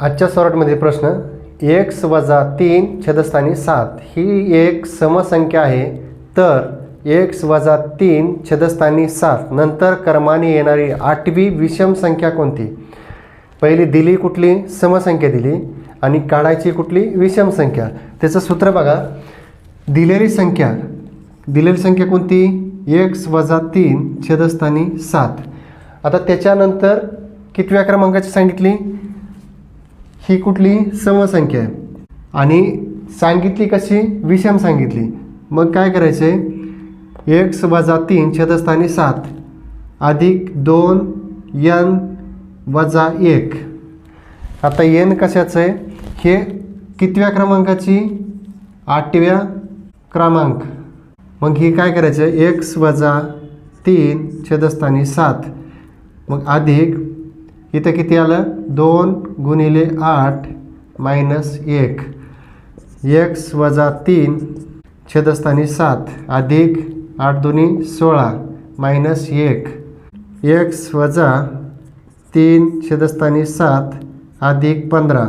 आजच्या सॉर्टमध्ये प्रश्न एक्स वजा तीन छेदस्थानी सात. ही एक समसंख्या आहे तर एक्स वजा तीन छेदस्थानी सात. नंतर क्रमाने येणारी आठवी विषम संख्या कोणती? पहिली दिली कुठली? समसंख्या दिली. आणि काढायची कुठली? विषम संख्या. त्याचं सूत्र बघा. दिलेली संख्या. दिलेली संख्या कोणती? एक्स वजा तीन छेदस्थानी सात. आता त्याच्यानंतर कितव्या क्रमांकाची सांगितली? ही कुठली समसंख्या आहे? आणि सांगितली कशी? विषम सांगितली. मग काय करायचं? आहे एक्स वजा तीन छेदस्थानी सात अधिक दोन यन वजा एक. आता एन कशाचं आहे? हे कितव्या क्रमांकाची? आठव्या क्रमांक. मग ही काय करायचं? आहे एक्स वजा तीन छेदस्थानी सात. मग अधिक इथं किती आलं? दोन गुणिले आठ मायनस एक. एक्स वजा तीन छेदस्थानी सात अधिक आठ दोन्ही सोळा मायनस एक. एक्स वजा तीन छेदस्थानी सात अधिक पंधरा.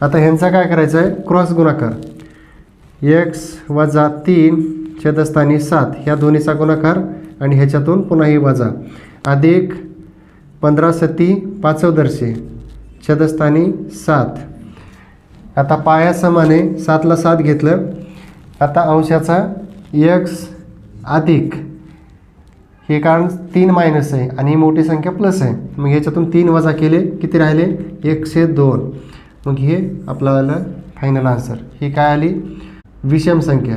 आता ह्यांचा काय करायचं आहे क्रॉस गुणाकार. एक्स वजा तीन छेदस्थानी सात ह्या दोन्हीचा गुणाकार आणि ह्याच्यातून पुन्हा ही वजा. अधिक पंधरा सती पाचवदर्शी छदस्थानी सात. आता पायासमाने सातला सात घेतलं. आता अंशाचा एक्स अधिक. हे कारण तीन मायनस आहे आणि ही मोठी संख्या प्लस आहे. मग ह्याच्यातून तीन वजा केले किती राहिले? एकशे दोन. मग हे आपल्याला फायनल आन्सर ही काय आली? विषम संख्या.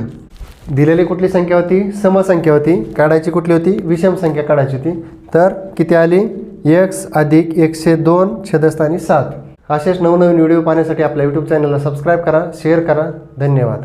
दिलेली कुठली संख्या होती? समसंख्या होती. काढायची कुठली होती? विषम संख्या काढायची होती. तर किती आली? एक्स अधिक एकशे दोन छेदस्थानी सात. असेच नवनवीन व्हिडिओ पाहण्यासाठी आपल्या यूट्यूब चॅनलला सबस्क्राईब करा शेअर करा. धन्यवाद.